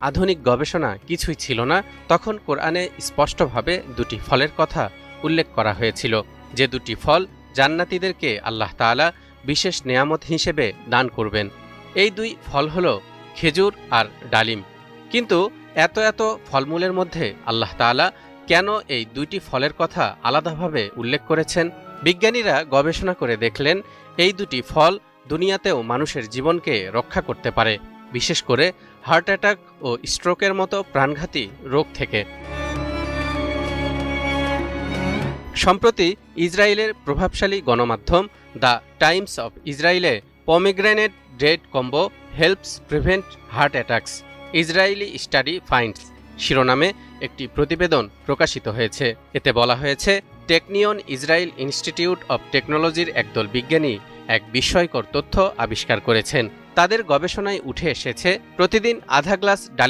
আধুনিক গবেষণা কিছুই ছিল না। তখন কোরআনে স্পষ্টভাবে দুটি ফলের কথা উল্লেখ করা হয়েছিল। যে দুটি ফল জান্নাতীদেরকে আল্লাহ তাআলা বিশেষ নেয়ামত হিসেবে দান করবেন। এই দুই ফল হল খেজুর আর ডালিম। কিন্তু এত এত ফলমূলের মধ্যে আল্লাহ তাআলা কেন এই দুইটি ফলের কথা আলাদাভাবে উল্লেখ করেছেন? বিজ্ঞানীরা গবেষণা করে দেখলেন, এই দুটি ফল দুনিয়াতেও মানুষের জীবনকে রক্ষা করতে পারে। বিশেষ করে হার্ট অ্যাটাক ও স্ট্রোকের মতো প্রাণঘাতী রোগ থেকে। সম্প্রতি ইসরায়েলের প্রভাবশালী গণমাধ্যম দ্য টাইমস অফ ইসরায়েলে pomegranate date combo helps prevent heart attacks, Israeli study finds শিরোনামে একটি প্রতিবেদন প্রকাশিত হয়েছে। এতে বলা হয়েছে, টেকনিয়ন ইসরায়েল ইনস্টিটিউট অব টেকনোলজির একদল বিজ্ঞানী এক বিস্ময়কর তথ্য আবিষ্কার করেছেন। তাদের গবেষণায় উঠে এসেছে প্রতিদিন আধা গ্লাস ডালিম